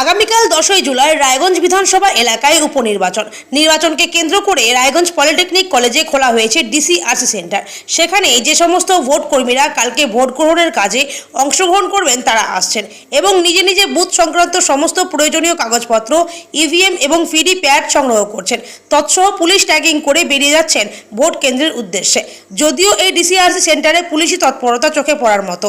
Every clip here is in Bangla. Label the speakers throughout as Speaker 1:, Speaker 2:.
Speaker 1: আগামীকাল দশই জুলাই রায়গঞ্জ বিধানসভা এলাকায় উপনির্বাচন। নির্বাচনকে কেন্দ্র করে রায়গঞ্জ পলিটেকনিক কলেজে খোলা হয়েছে ডিসিআরসি সেন্টার। সেখানে যে সমস্ত ভোট কর্মীরা কালকে ভোট গ্রহণের কাজে অংশগ্রহণ করবেন তারা আসছেন এবং নিজে নিজে বুথ সংক্রান্ত সমস্ত প্রয়োজনীয় কাগজপত্র, ইভিএম এবং ফিডি প্যাড সংগ্রহ করছেন। তৎসহ পুলিশ ট্যাগিং করে বেরিয়ে যাচ্ছেন ভোট কেন্দ্রের উদ্দেশ্যে। যদিও এই ডিসিআরসি সেন্টারে পুলিশি তৎপরতা চোখে পড়ার মতো।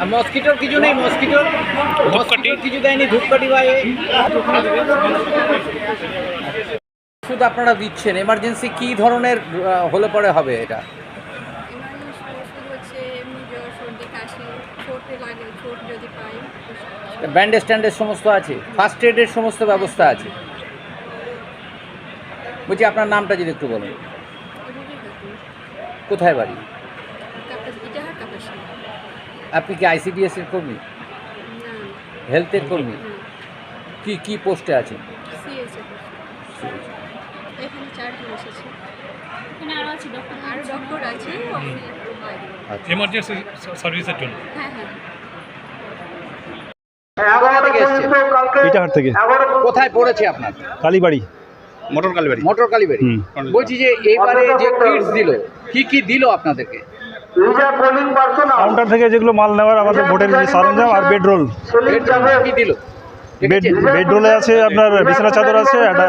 Speaker 2: আর মস্কিটোর কিছু নেই মস্কিটোর মস্কিটোর কিছু দেয়নি ধূপকাঠি বা। ওষুধ আপনারা দিচ্ছেন এমার্জেন্সি কি ধরনের হলে পরে হবে এটা? ব্যান্ডেজ ট্যান্ডেজ সমস্ত আছে? ফার্স্ট এডের সমস্ত ব্যবস্থা আছে? বলছি আপনার নামটা যদি একটু বলুন। কোথায় বাড়ি? আপনি কি আইসিডিএস এর কর্মী?
Speaker 3: না।
Speaker 2: হেলথের কর্মী? কি কি পোস্টে আছেন? আচ্ছা।
Speaker 3: হ্যাঁ হ্যাঁ।
Speaker 2: থেকে? কোথায় পড়েছে আপনার?
Speaker 4: কালীবাড়ি।
Speaker 5: মোটর কালীবাড়ি।
Speaker 2: মোটর কালীবাড়ি
Speaker 4: হুম।
Speaker 2: বলছি যে এইবারে যে কিটস দিল কি কি দিল আপনাদেরকে?
Speaker 4: কাউন্টার থেকে যেগুলো মাল নেওয়ার আমাদের ভোটের যে সরঞ্জাম আর বেডরোল বেডরোলে আছে আপনার বিছানা চাদর আছে একটা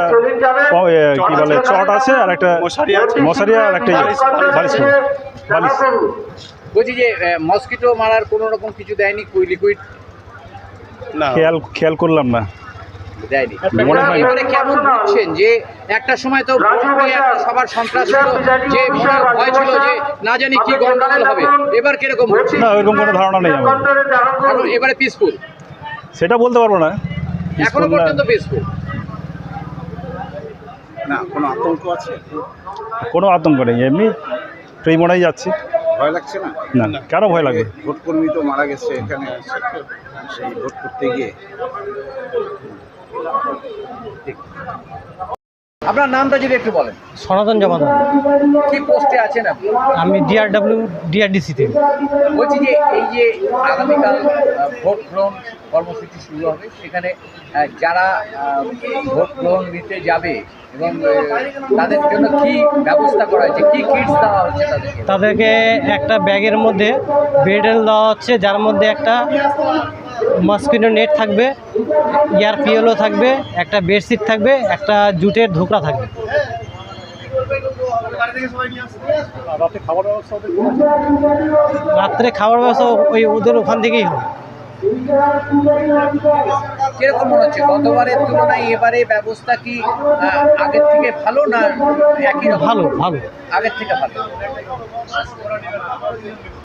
Speaker 4: ক- কি বলে চট আছে আর একটা মশারি আর একটা ইয়ে, বালিশ বালিশ
Speaker 2: বলছি যে মসকিটো মারার কোনো রকম কিছু দেয়নি? কুই লিকুইড
Speaker 5: না
Speaker 4: খেয়াল খেয়াল করলাম না।
Speaker 2: দেয়নি।
Speaker 4: মনে হয়
Speaker 2: এবারে কেমন বুঝছেন যে একটা সময় তো একটা সবার সন্ত্রাস ছিল যে মনে ভয় ছিল যে না জানি কি গন্ডগোল হবে। এবার কীরকম বুঝছেন
Speaker 4: না ওইরকম কোনো ধারণা নেই আমার।
Speaker 2: এবারে পিসফুল
Speaker 4: সেটা বলতে পারব না। এখনও
Speaker 2: পর্যন্ত পিসফুল
Speaker 5: না কোনো আতঙ্ক আছে?
Speaker 4: কোনো আতঙ্ক নেই এমনি ট্রেই মনেই যাচ্ছি।
Speaker 5: ভয় লাগছে না?
Speaker 4: না কেন ভয় লাগবে
Speaker 5: ভোট কর্মী তো মারা গেছে এখানে সেই ভোট করতে গিয়ে।
Speaker 2: আপনার নামটা যদি একটু বলেন।
Speaker 6: সনাতন জমাদার
Speaker 2: কি পোস্টে আছেন আপনি?
Speaker 6: আমি ডিআরডব্লিউ ডিআরডিসিতে
Speaker 2: বলছি যে এই যে আগামীকাল ভোট গ্রহণ কর্মসূচি শুরু হবে সেখানে যারা ভোট গ্রহণ নিতে যাবে এবং তাদের জন্য কি ব্যবস্থা করা হয়েছে কি কিটস দেওয়া হচ্ছে তাদেরকে?
Speaker 6: তাদেরকে একটা ব্যাগের মধ্যে বেডেল দেওয়া হচ্ছে যার মধ্যে একটা মসকিটো নেট থাকবে ইয়ার পিএলও থাকবে একটা বেডশিট থাকবে একটা জুটের ধোকরা থাকবে। রাত্রে খাবার ব্যবস্থা ওই ওদের ওখান থেকেই হবে।
Speaker 2: কীরকম মনে হচ্ছে? গতবারের তুলনায় এবারে ব্যবস্থা কি আগের থেকে ভালো না একই
Speaker 6: ভালো ভালো।
Speaker 2: আগের থেকে ভালো।